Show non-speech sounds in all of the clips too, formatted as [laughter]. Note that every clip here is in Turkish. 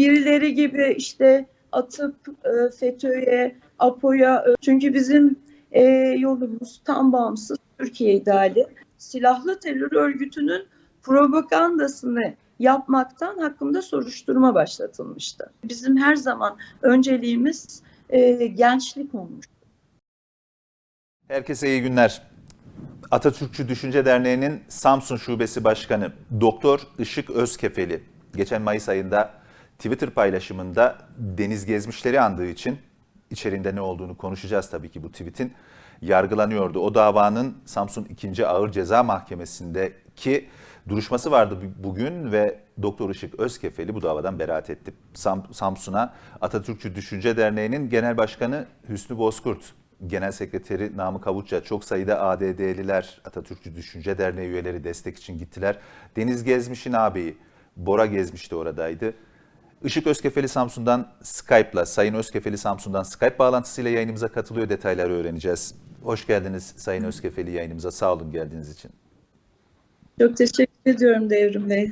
birileri gibi işte atıp e, FETÖ'ye, APO'ya e, çünkü bizim e, yolumuz tam bağımsız Türkiye ideali. Silahlı terör örgütünün propagandasını yapmaktan hakkında soruşturma başlatılmıştı. Bizim her zaman önceliğimiz e, gençlik olmuş. Herkese iyi günler. Atatürkçü Düşünce Derneği'nin Samsun Şubesi Başkanı Doktor Işık Özkefeli geçen Mayıs ayında Twitter paylaşımında deniz gezmişleri andığı için içeriğinde ne olduğunu konuşacağız tabii ki bu tweetin yargılanıyordu. O davanın Samsun 2. Ağır Ceza Mahkemesi'ndeki duruşması vardı bugün ve Doktor Işık Özkefeli bu davadan beraat etti. Sam, Samsun'a Atatürkçü Düşünce Derneği'nin Genel Başkanı Hüsnü Bozkurt, Genel Sekreteri Namık Avutça, çok sayıda ADD'liler, Atatürkçü Düşünce Derneği üyeleri destek için gittiler. Deniz Gezmiş'in ağabeyi Bora Gezmiş de oradaydı. Işık Özkefeli Samsun'dan Skype'la, Sayın Özkefeli Samsun'dan Skype bağlantısıyla yayınımıza katılıyor. Detayları öğreneceğiz. Hoş geldiniz Sayın Özkefeli yayınımıza. Sağ olun geldiğiniz için. Çok teşekkür ediyorum Devrim Bey.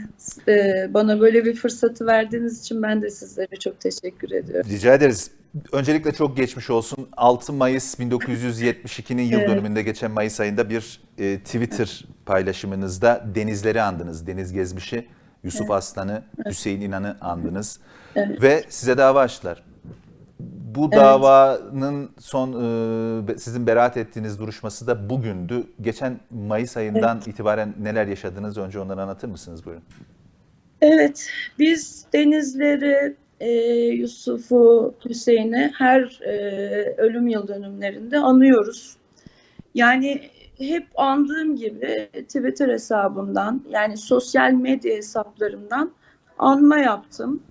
Ee, bana böyle bir fırsatı verdiğiniz için ben de sizlere çok teşekkür ediyorum. Rica ederiz. Öncelikle çok geçmiş olsun. 6 Mayıs 1972'nin yıl Evet. dönümünde geçen Mayıs ayında bir e, Twitter paylaşımınızda denizleri andınız. Deniz Gezmiş'i, Yusuf Aslan'ı, Hüseyin İnan'ı andınız. Evet. Ve size dava açtılar. Bu Evet. davanın son e, sizin beraat ettiğiniz duruşması da bugündü. Geçen Mayıs ayından itibaren neler yaşadınız? Önce onları anlatır mısınız? Buyurun. Evet, biz denizleri, e, Yusuf'u, Hüseyin'i her e, ölüm yıl dönümlerinde anıyoruz. Yani hep andığım gibi Twitter hesabımdan, yani sosyal medya hesaplarımdan anma yaptım.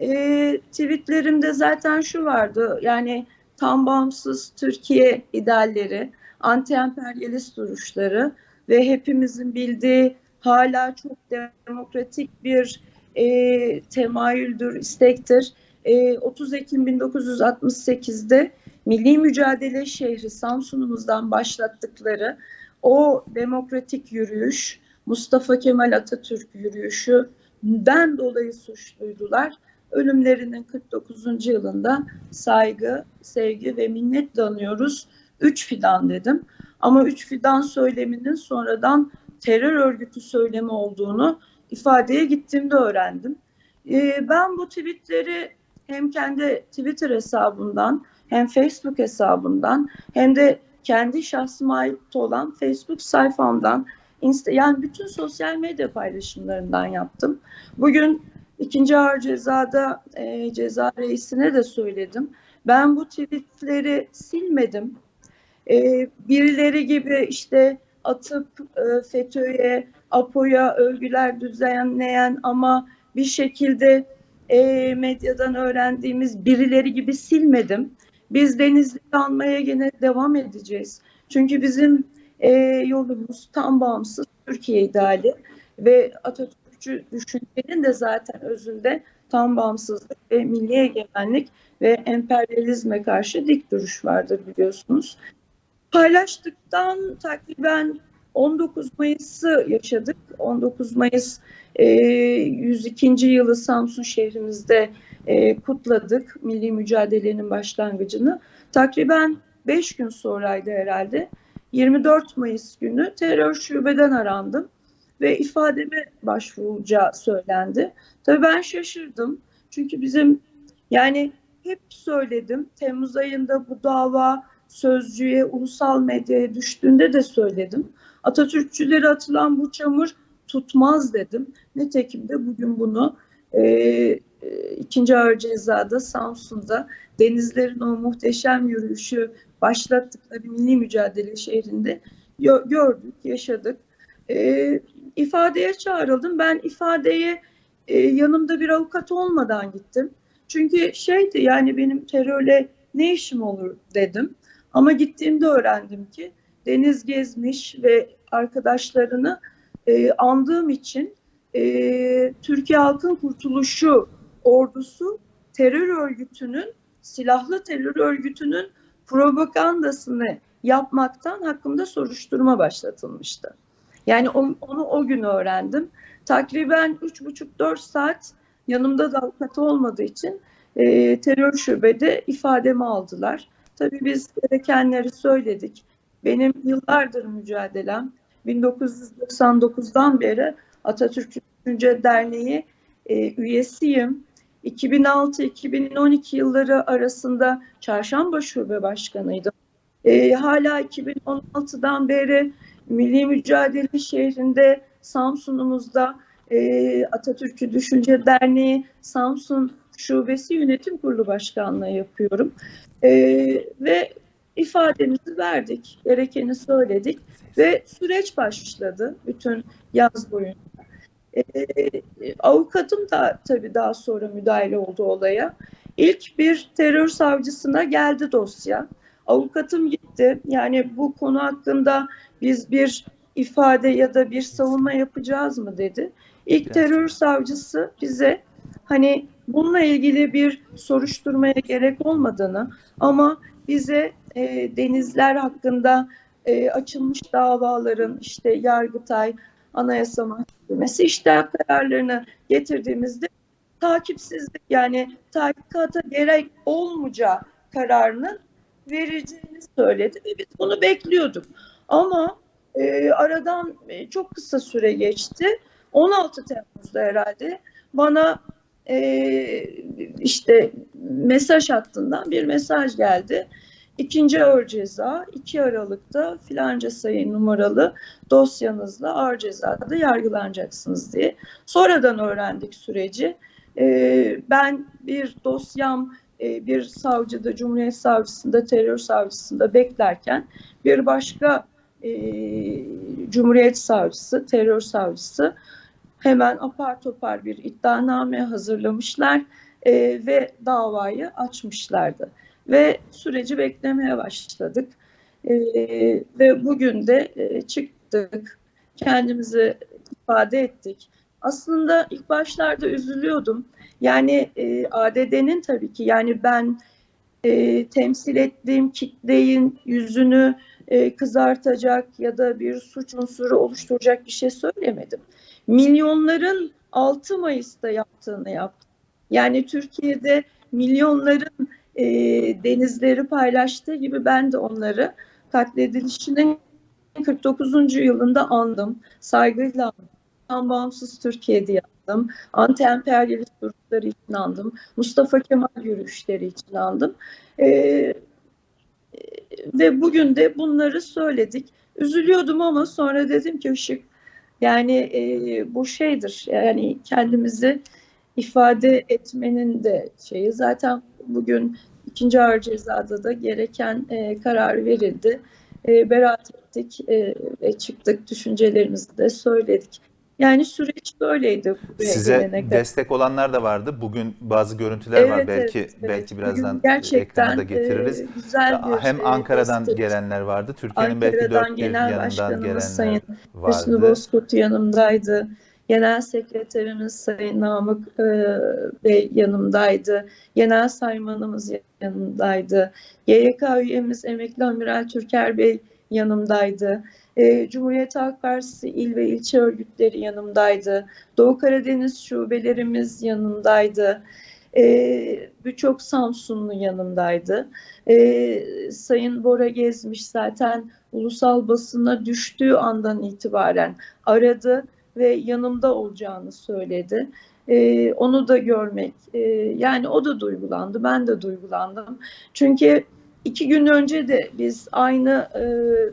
E, tweetlerimde zaten şu vardı, yani tam bağımsız Türkiye idealleri, anti-emperyalist duruşları ve hepimizin bildiği hala çok demokratik bir e, temayüldür, istektir. E, 30 Ekim 1968'de Milli Mücadele şehri Samsun'umuzdan başlattıkları o demokratik yürüyüş, Mustafa Kemal Atatürk yürüyüşünden dolayı suçluydular. Ölümlerinin 49. yılında saygı, sevgi ve minnetle anıyoruz. Üç fidan dedim. Ama üç fidan söyleminin sonradan terör örgütü söylemi olduğunu ifadeye gittiğimde öğrendim. Ee, ben bu tweetleri hem kendi Twitter hesabımdan hem Facebook hesabımdan hem de kendi şahsıma ait olan Facebook sayfamdan Insta, yani bütün sosyal medya paylaşımlarından yaptım. Bugün ikinci ağır cezada e, ceza reisine de söyledim. Ben bu tweetleri silmedim. E, birileri gibi işte atıp e, FETÖ'ye, APO'ya övgüler düzenleyen ama bir şekilde e, medyadan öğrendiğimiz birileri gibi silmedim. Biz Denizli'yi almaya gene devam edeceğiz. Çünkü bizim e, yolumuz tam bağımsız Türkiye ideali ve Atatürkçü düşüncenin de zaten özünde tam bağımsızlık ve milli egemenlik ve emperyalizme karşı dik duruş vardır biliyorsunuz. Paylaştıktan takriben 19 Mayıs'ı yaşadık. 19 Mayıs e, 102. yılı Samsun şehrimizde e, kutladık milli mücadelenin başlangıcını. Takriben 5 gün sonraydı herhalde. 24 Mayıs günü terör şubeden arandım ve ifademe başvurulacağı söylendi. Tabii ben şaşırdım. Çünkü bizim yani hep söyledim Temmuz ayında bu dava sözcüye, ulusal medyaya düştüğünde de söyledim. Atatürkçülere atılan bu çamur tutmaz dedim. Nitekim de bugün bunu e, e, ikinci ağır cezada Samsun'da denizlerin o muhteşem yürüyüşü başlattıkları milli mücadele şehrinde gö- gördük, yaşadık. E, ifadeye çağrıldım. Ben ifadeye e, yanımda bir avukat olmadan gittim. Çünkü şeydi yani benim terörle ne işim olur dedim. Ama gittiğimde öğrendim ki Deniz Gezmiş ve arkadaşlarını e, andığım için e, Türkiye Halkın Kurtuluşu ordusu terör örgütünün, silahlı terör örgütünün propagandasını yapmaktan hakkında soruşturma başlatılmıştı. Yani on- onu o gün öğrendim. Takriben 3,5-4 saat yanımda da avukat olmadığı için e, terör şubede ifademi aldılar. Tabii biz gerekenleri söyledik. Benim yıllardır mücadelem 1999'dan beri Atatürk Düşünce Derneği e, üyesiyim. 2006-2012 yılları arasında Çarşamba Şube Başkanıydım. E, hala 2016'dan beri Milli Mücadele şehrinde Samsun'umuzda e, Atatürk'ü Düşünce Derneği Samsun Şubesi Yönetim Kurulu Başkanlığı yapıyorum. E, ve ifademizi verdik, gerekeni söyledik ve süreç başladı bütün yaz boyunca. E, avukatım da tabii daha sonra müdahale oldu olaya. İlk bir terör savcısına geldi dosya. Avukatım gitti. Yani bu konu hakkında biz bir ifade ya da bir savunma yapacağız mı dedi. İlk terör savcısı bize hani bununla ilgili bir soruşturmaya gerek olmadığını ama bize e, denizler hakkında e, açılmış davaların işte Yargıtay, Anayasa Mahkemesi iştah kararlarını getirdiğimizde takipsizlik yani tahkikata gerek olmayacağı kararının vereceğini söyledi ve biz bunu bekliyorduk. Ama e, aradan e, çok kısa süre geçti. 16 Temmuz'da herhalde bana e, işte mesaj hattından bir mesaj geldi. İkinci ağır ceza 2 Aralık'ta filanca sayı numaralı dosyanızla ağır cezada yargılanacaksınız diye. Sonradan öğrendik süreci. E, ben bir dosyam e, bir savcıda, Cumhuriyet Savcısında, terör savcısında beklerken bir başka e, Cumhuriyet Savcısı, terör savcısı hemen apar topar bir iddianame hazırlamışlar e, ve davayı açmışlardı. Ve süreci beklemeye başladık. E, ve bugün de e, çıktık, kendimizi ifade ettik. Aslında ilk başlarda üzülüyordum. Yani e, ADD'nin tabii ki yani ben e, temsil ettiğim kitleyin yüzünü e, kızartacak ya da bir suç unsuru oluşturacak bir şey söylemedim. Milyonların 6 Mayıs'ta yaptığını yaptım. Yani Türkiye'de milyonların e, denizleri paylaştığı gibi ben de onları katledilişinin 49. yılında andım. Saygıyla andım. Tam bağımsız Türkiye'de yaptım. Anti-emperyalist duruşları için andım. Mustafa Kemal yürüyüşleri için andım. Ee, ve bugün de bunları söyledik. Üzülüyordum ama sonra dedim ki Işık yani e, bu şeydir yani kendimizi ifade etmenin de şeyi zaten bugün ikinci ağır cezada da gereken e, karar verildi. E, beraat ettik e, ve çıktık düşüncelerimizi de söyledik. Yani süreç böyleydi. Size destek olanlar da vardı. Bugün bazı görüntüler var. Evet, Belki evet, belki birazdan gerçekten, ekrana da getiririz. e, güzel bir Hem e, Ankara'dan destek. gelenler vardı. Türkiye'nin belki dört bir yanından gelenler Sayın Hüsnü vardı. Bozkurt yanımdaydı. Genel Sekreterimiz Sayın Namık e, Bey yanımdaydı. Genel Saymanımız yanımdaydı. YYK üyemiz Emekli Amiral Türker Bey yanımdaydı. E, Cumhuriyet Halk Partisi il ve ilçe örgütleri yanımdaydı. Doğu Karadeniz şubelerimiz yanımdaydı. E, Birçok Samsunlu yanımdaydı. E, Sayın Bora Gezmiş zaten ulusal basına düştüğü andan itibaren aradı ve yanımda olacağını söyledi. Ee, onu da görmek, e, yani o da duygulandı, ben de duygulandım. Çünkü iki gün önce de biz aynı e,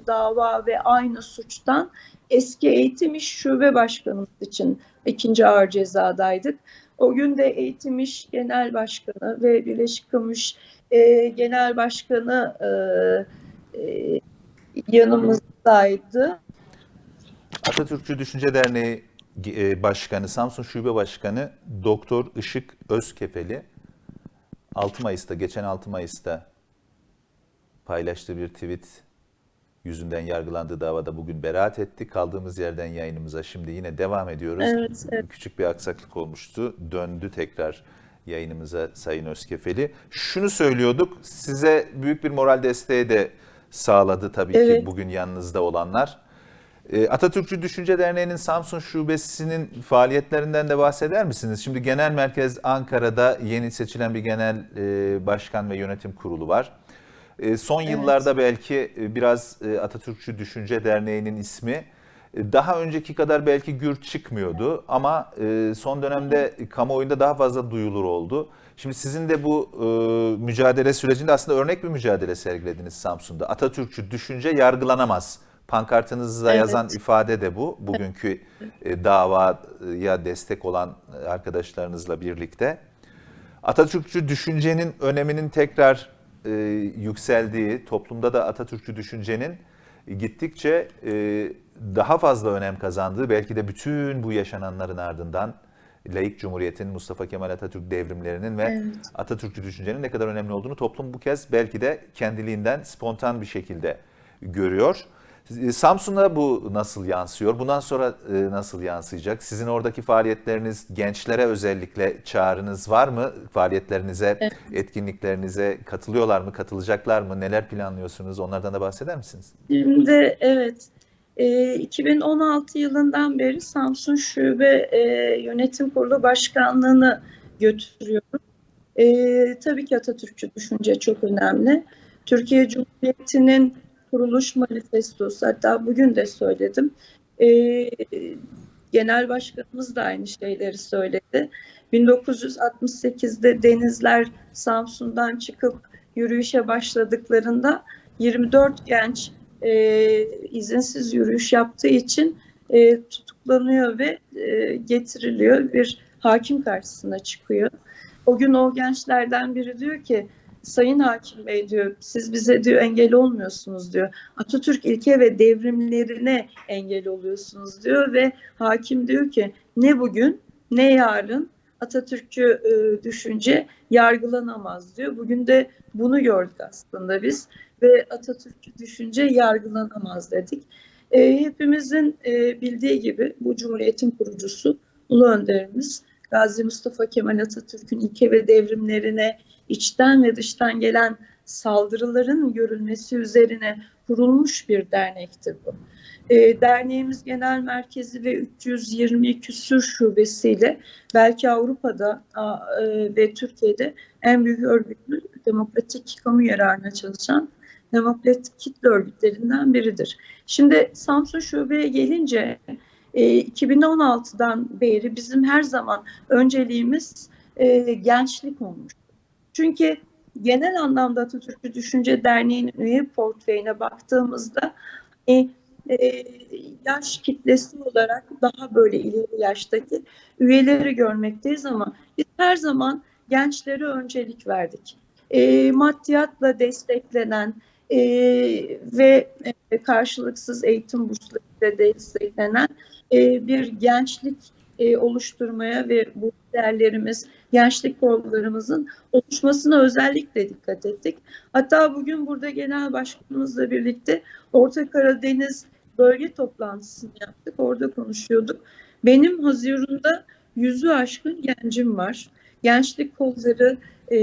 dava ve aynı suçtan eski eğitim iş şube başkanımız için ikinci ağır cezadaydık. O gün de eğitim iş genel başkanı ve Birleşik Kamuş e, genel başkanı e, e, yanımızdaydı. Atatürkçü Düşünce Derneği e, Başkanı, Samsun Şube Başkanı Doktor Işık Özkefeli 6 Mayıs'ta, geçen 6 Mayıs'ta paylaştığı bir tweet yüzünden yargılandığı davada bugün beraat etti. Kaldığımız yerden yayınımıza şimdi yine devam ediyoruz. Evet, evet. Küçük bir aksaklık olmuştu. Döndü tekrar yayınımıza Sayın Özkefeli. Şunu söylüyorduk, size büyük bir moral desteği de sağladı tabii ki Evet. bugün yanınızda olanlar. E, Atatürkçü Düşünce Derneği'nin Samsun Şubesi'nin faaliyetlerinden de bahseder misiniz? Şimdi genel merkez Ankara'da yeni seçilen bir genel e, başkan ve yönetim kurulu var. E, Son Evet. yıllarda belki e, biraz e, Atatürkçü Düşünce Derneği'nin ismi daha önceki kadar belki gür çıkmıyordu ama son dönemde kamuoyunda daha fazla duyulur oldu. Şimdi sizin de bu mücadele sürecinde aslında örnek bir mücadele sergilediniz Samsun'da. Atatürkçü düşünce yargılanamaz. Pankartınızda Evet. yazan ifade de bu. Bugünkü davaya destek olan arkadaşlarınızla birlikte. Atatürkçü düşüncenin öneminin tekrar e, yükseldiği, toplumda da Atatürkçü düşüncenin gittikçe e, daha fazla önem kazandığı, belki de bütün bu yaşananların ardından laik cumhuriyetin, Mustafa Kemal Atatürk devrimlerinin ve Evet. Atatürkçü düşüncenin ne kadar önemli olduğunu toplum bu kez belki de kendiliğinden spontan bir şekilde görüyor. E, Samsun'a bu nasıl yansıyor? Bundan sonra e, nasıl yansıyacak? Sizin oradaki faaliyetleriniz, gençlere özellikle çağrınız var mı? Faaliyetlerinize, etkinliklerinize katılıyorlar mı? Katılacaklar mı? Neler planlıyorsunuz? Onlardan da bahseder misiniz? Şimdi evet, e, 2016 yılından beri Samsun Şube e, Yönetim Kurulu Başkanlığı'nı götürüyorum. E, tabii ki Atatürkçü düşünce çok önemli. Türkiye Cumhuriyeti'nin kuruluş manifestosu, hatta bugün de söyledim. E, Genel Başkanımız da aynı şeyleri söyledi. 1968'de denizler Samsun'dan çıkıp yürüyüşe başladıklarında 24 genç e, izinsiz yürüyüş yaptığı için e, tutuklanıyor ve e, getiriliyor bir hakim karşısına çıkıyor. O gün o gençlerden biri diyor ki Sayın Hakim Bey diyor siz bize diyor engel olmuyorsunuz diyor. Atatürk ilke ve devrimlerine engel oluyorsunuz diyor ve hakim diyor ki ne bugün ne yarın Atatürkçü e, düşünce yargılanamaz diyor. Bugün de bunu gördük aslında biz ve Atatürkçü düşünce yargılanamaz dedik. E, hepimizin e, bildiği gibi bu Cumhuriyet'in kurucusu Ulu Önderimiz Gazi Mustafa Kemal Atatürk'ün ilke ve devrimlerine içten ve dıştan gelen saldırıların görülmesi üzerine kurulmuş bir dernektir bu. E, derneğimiz genel merkezi ve 320 küsür şubesiyle belki Avrupa'da e, ve Türkiye'de en büyük örgütlü demokratik kamu yararına çalışan demokratik kitle örgütlerinden biridir. Şimdi Samsun Şube'ye gelince e, 2016'dan beri bizim her zaman önceliğimiz e, gençlik olmuş. Çünkü genel anlamda Atatürkçü Düşünce Derneği'nin üye portföyüne baktığımızda e, e, yaş kitlesi olarak daha böyle ileri yaştaki üyeleri görmekteyiz ama biz her zaman gençlere öncelik verdik. E, maddiyatla desteklenen e, ve e, karşılıksız eğitim burslarıyla desteklenen e, bir gençlik e, oluşturmaya ve bu değerlerimiz, gençlik kollarımızın oluşmasına özellikle dikkat ettik. Hatta bugün burada genel başkanımızla birlikte Orta Karadeniz bölge toplantısını yaptık. Orada konuşuyorduk. Benim Haziran'da yüzü aşkın gencim var. Gençlik kolları e,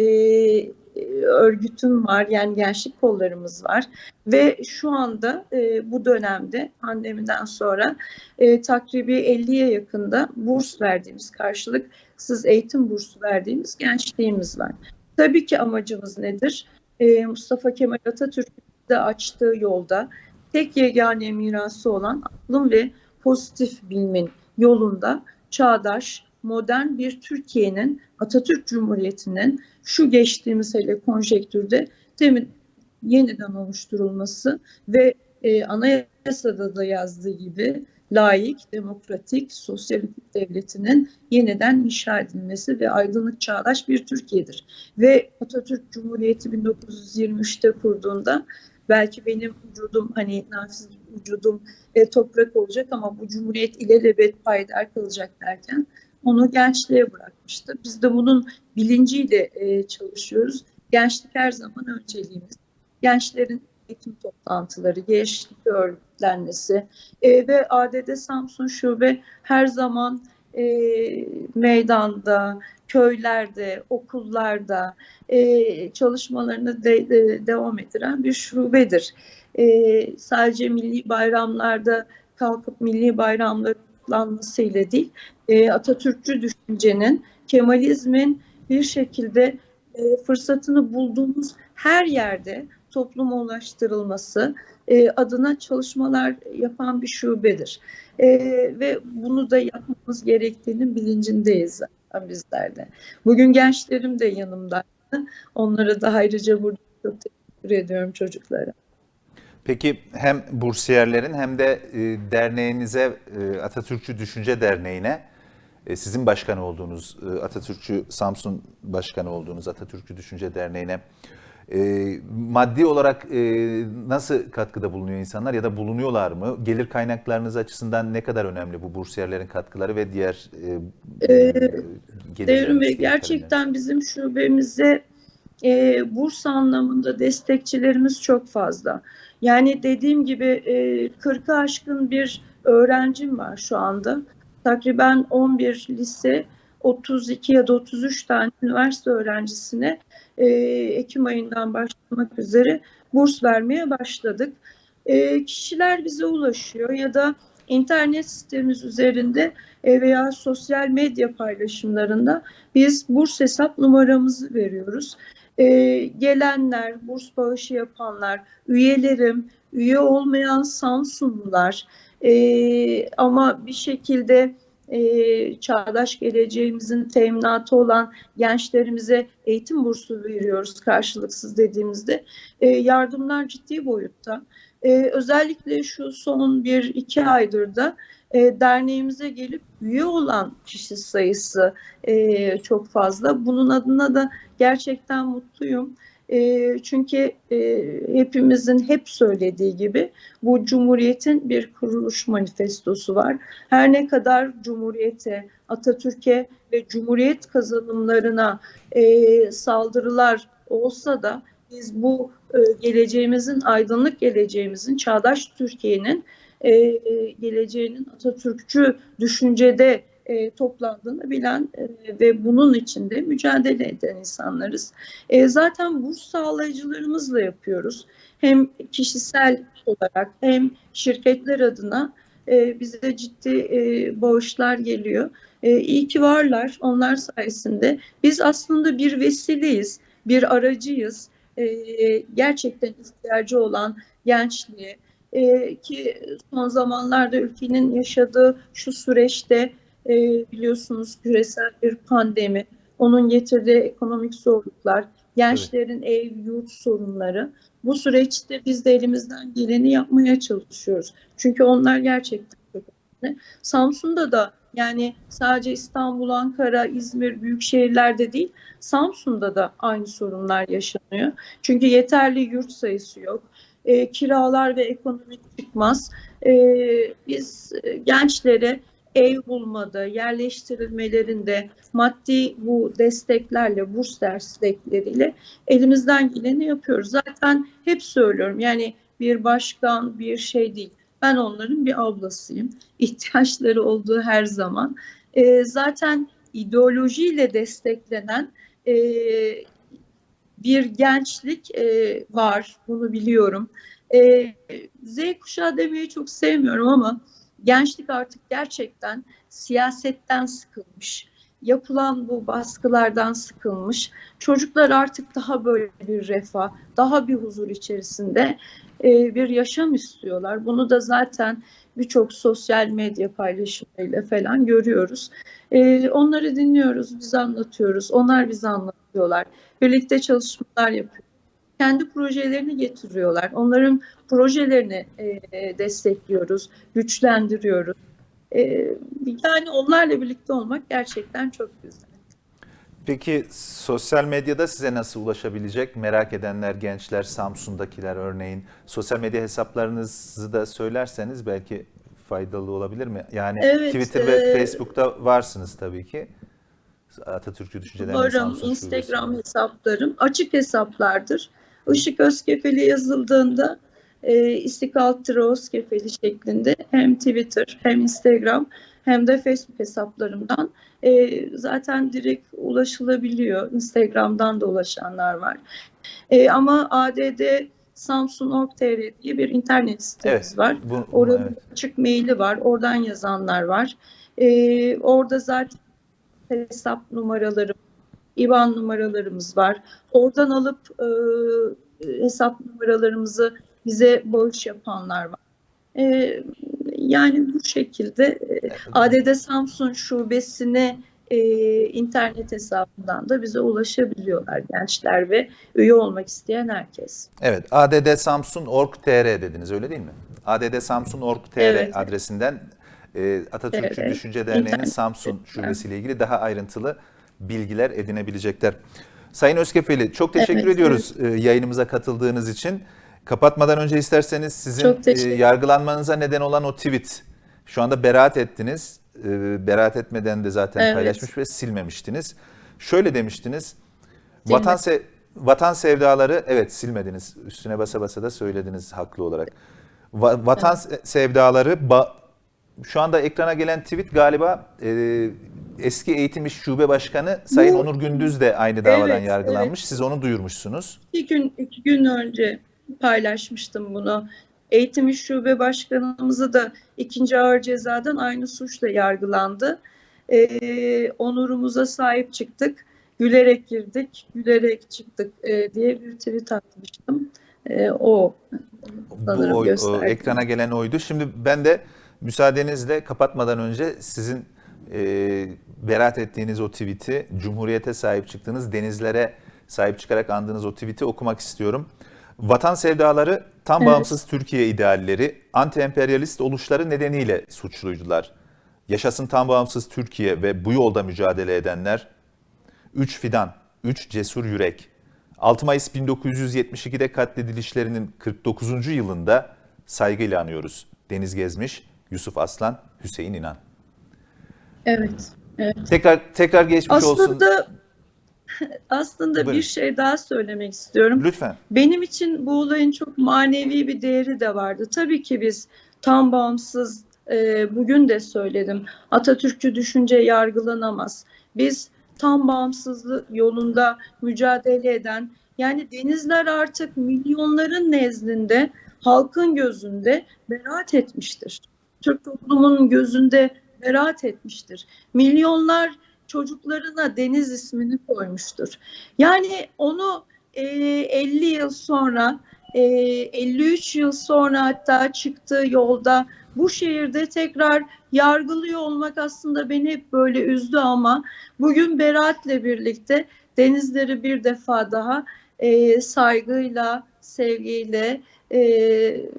örgütüm var. Yani gençlik kollarımız var. Ve şu anda e, bu dönemde pandemiden sonra e, takribi 50'ye yakında burs verdiğimiz, karşılıksız eğitim bursu verdiğimiz gençliğimiz var. Tabii ki amacımız nedir? E, Mustafa Kemal Atatürk'ün de açtığı yolda tek yegane mirası olan aklın ve pozitif bilimin yolunda çağdaş, modern bir Türkiye'nin, Atatürk Cumhuriyeti'nin şu geçtiğimiz hele konjektürde demin yeniden oluşturulması ve e, anayasada da yazdığı gibi layık, demokratik, sosyal hukuk devletinin yeniden inşa edilmesi ve aydınlık çağdaş bir Türkiye'dir. Ve Atatürk Cumhuriyeti 1923'te kurduğunda belki benim vücudum hani nafiz vücudum e, toprak olacak ama bu cumhuriyet ilelebet payidar kalacak derken onu gençliğe bırakmıştı. Biz de bunun bilinciyle e, çalışıyoruz. Gençlik her zaman önceliğimiz. Gençlerin eğitim toplantıları, gençlik örgütlenmesi e, ve ADD Samsun Şube her zaman e, meydanda, köylerde, okullarda e, çalışmalarını de, de, devam ettiren bir şubedir. E, sadece milli bayramlarda kalkıp milli bayramları kutlanmasıyla değil, e, Atatürkçü düşüncenin, Kemalizmin bir şekilde e, fırsatını bulduğumuz her yerde topluma ulaştırılması e, adına çalışmalar yapan bir şubedir. E, ve bunu da yapmamız gerektiğinin bilincindeyiz bizler de. Bugün gençlerim de yanımda. Onlara da ayrıca burada çok teşekkür ediyorum çocuklara. Peki hem bursiyerlerin hem de e, derneğinize, e, Atatürkçü Düşünce Derneği'ne, e, sizin başkanı olduğunuz, Atatürkçü Samsun başkanı olduğunuz Atatürkçü Düşünce Derneği'ne maddi olarak nasıl katkıda bulunuyor insanlar ya da bulunuyorlar mı? Gelir kaynaklarınız açısından ne kadar önemli bu bursiyerlerin katkıları ve diğer Ee, Devrim Bey gerçekten bizim şubemize e, burs anlamında destekçilerimiz çok fazla. Yani dediğim gibi e, 40'ı aşkın bir öğrencim var şu anda. Takriben 11 lise, 32 ya da 33 tane üniversite öğrencisine e, Ekim ayından başlamak üzere burs vermeye başladık. E, kişiler bize ulaşıyor ya da internet sitemiz üzerinde e, veya sosyal medya paylaşımlarında biz burs hesap numaramızı veriyoruz. E, gelenler, burs bağışı yapanlar, üyelerim, üye olmayan Samsunlular e, ama bir şekilde e, çağdaş geleceğimizin teminatı olan gençlerimize eğitim bursu veriyoruz karşılıksız dediğimizde e, yardımlar ciddi boyutta. E, özellikle şu son bir iki aydır da e, derneğimize gelip üye olan kişi sayısı e, çok fazla. Bunun adına da gerçekten mutluyum. E, çünkü e, hepimizin hep söylediği gibi bu Cumhuriyet'in bir kuruluş manifestosu var. Her ne kadar Cumhuriyet'e, Atatürk'e ve Cumhuriyet kazanımlarına e, saldırılar olsa da biz bu geleceğimizin, aydınlık geleceğimizin, çağdaş Türkiye'nin e, geleceğinin Atatürkçü düşüncede e, toplandığını bilen e, ve bunun içinde mücadele eden insanlarız. E, zaten burs sağlayıcılarımızla yapıyoruz. Hem kişisel olarak hem şirketler adına e, bize ciddi e, bağışlar geliyor. E, iyi ki varlar. Onlar sayesinde biz aslında bir vesileyiz, bir aracıyız. E, gerçekten ihtiyacı olan gençliğe, e, ki son zamanlarda ülkenin yaşadığı şu süreçte e, biliyorsunuz küresel bir pandemi, onun getirdiği ekonomik zorluklar, gençlerin ev, yurt sorunları. Bu süreçte biz de elimizden geleni yapmaya çalışıyoruz. Çünkü onlar gerçekten çok önemli. Samsun'da da yani sadece İstanbul, Ankara, İzmir büyük şehirlerde değil, Samsun'da da aynı sorunlar yaşanıyor. Çünkü yeterli yurt sayısı yok e, kiralar ve ekonomik çıkmaz. E, biz e, gençlere ev bulmada, yerleştirilmelerinde maddi bu desteklerle, burs destekleriyle elimizden geleni yapıyoruz. Zaten hep söylüyorum yani bir başkan bir şey değil. Ben onların bir ablasıyım. İhtiyaçları olduğu her zaman. E, zaten ideolojiyle desteklenen e, bir gençlik e, var, bunu biliyorum. E, Z kuşağı demeyi çok sevmiyorum ama gençlik artık gerçekten siyasetten sıkılmış. Yapılan bu baskılardan sıkılmış. Çocuklar artık daha böyle bir refah, daha bir huzur içerisinde e, bir yaşam istiyorlar. Bunu da zaten birçok sosyal medya paylaşımıyla falan görüyoruz. E, onları dinliyoruz, biz anlatıyoruz, onlar bize anlatıyorlar. Birlikte çalışmalar yapıyoruz. Kendi projelerini getiriyorlar. Onların projelerini e, destekliyoruz, güçlendiriyoruz. E, yani onlarla birlikte olmak gerçekten çok güzel. Peki sosyal medyada size nasıl ulaşabilecek? Merak edenler, gençler, Samsun'dakiler örneğin. Sosyal medya hesaplarınızı da söylerseniz belki faydalı olabilir mi? Yani Evet, Twitter ve e, Facebook'ta varsınız tabii ki. Atatürkçü Düşüncelerine Varım, Samsun Instagram Şubesi. hesaplarım açık hesaplardır. Işık Özkefeli yazıldığında e, İstiklal Tire Özkefeli şeklinde hem Twitter hem Instagram hem de Facebook hesaplarımdan e, zaten direkt ulaşılabiliyor. Instagram'dan da ulaşanlar var. E, ama ADD Samsun.org.tr diye bir internet sitemiz Evet, var. bu- Oranın evet. açık maili var. Oradan yazanlar var. Ee, orada zaten hesap numaraları, IBAN numaralarımız var. Oradan alıp e, hesap numaralarımızı bize bağış yapanlar var. Ee, yani bu şekilde e, ADD Samsun şubesine e, internet hesabından da bize ulaşabiliyorlar gençler ve üye olmak isteyen herkes. Evet, addsamsun.org.tr dediniz öyle değil mi? addsamsun.org.tr Evet. adresinden e, Atatürkçü Evet. Düşünce Derneği'nin İnternet Samsun şubesiyle ilgili daha ayrıntılı bilgiler edinebilecekler. Sayın Özkefeli çok teşekkür Evet, ediyoruz e, yayınımıza katıldığınız için. Kapatmadan önce isterseniz sizin e, yargılanmanıza neden olan o tweet. Şu anda beraat ettiniz. E, beraat etmeden de zaten Evet. paylaşmış ve silmemiştiniz. Şöyle demiştiniz. Vatan, se- vatan sevdaları evet silmediniz. Üstüne basa basa da söylediniz haklı olarak. Va- vatan se- sevdaları şu anda ekrana gelen tweet galiba e, eski eğitim iş şube başkanı Sayın Bu- Onur Gündüz de aynı davadan Evet, yargılanmış. Siz onu duyurmuşsunuz. İki gün, iki gün önce paylaşmıştım bunu. Eğitim İş Şube Başkanımızı da ikinci ağır cezadan aynı suçla yargılandı. Ee, onurumuza sahip çıktık. Gülerek girdik, gülerek çıktık e, diye bir tweet atmıştım. E, o sanırım Bu oy, o ekrana gelen oydu. Şimdi ben de müsaadenizle kapatmadan önce sizin e, beraat ettiğiniz o tweet'i, Cumhuriyete sahip çıktığınız, denizlere sahip çıkarak andığınız o tweet'i okumak istiyorum. Vatan sevdaları, tam Evet. bağımsız Türkiye idealleri, anti-emperyalist oluşları nedeniyle suçluydular. Yaşasın tam bağımsız Türkiye ve bu yolda mücadele edenler, 3 fidan, 3 cesur yürek. 6 Mayıs 1972'de katledilişlerinin 49. yılında saygıyla anıyoruz. Deniz Gezmiş, Yusuf Aslan, Hüseyin İnan. Evet. Tekrar tekrar geçmiş olsun. [laughs] Aslında Buyurun. bir şey daha söylemek istiyorum. Lütfen. Benim için bu olayın çok manevi bir değeri de vardı. Tabii ki biz tam bağımsız, e, bugün de söyledim, Atatürkçü düşünce yargılanamaz. Biz tam bağımsızlık yolunda mücadele eden, yani denizler artık milyonların nezdinde, halkın gözünde beraat etmiştir. Türk toplumunun gözünde beraat etmiştir. Milyonlar çocuklarına deniz ismini koymuştur. Yani onu e, 50 yıl sonra, e, 53 yıl sonra hatta çıktığı yolda bu şehirde tekrar yargılıyor olmak aslında beni hep böyle üzdü ama bugün Berat'le birlikte denizleri bir defa daha e, saygıyla, sevgiyle, e,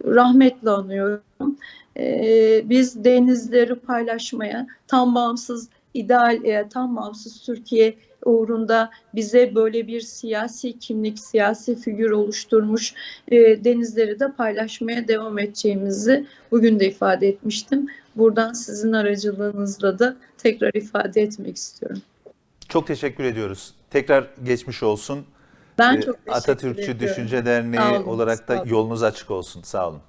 rahmetle anıyorum. E, biz denizleri paylaşmaya, tam bağımsız ideal, e, tam bağımsız Türkiye uğrunda bize böyle bir siyasi kimlik, siyasi figür oluşturmuş e, denizleri de paylaşmaya devam edeceğimizi bugün de ifade etmiştim. Buradan sizin aracılığınızla da tekrar ifade etmek istiyorum. Çok teşekkür ediyoruz. Tekrar geçmiş olsun. Ben Ee, çok teşekkür Atatürkçü ediyorum. Düşünce Derneği olun, olarak da olun. yolunuz açık olsun. Sağ olun.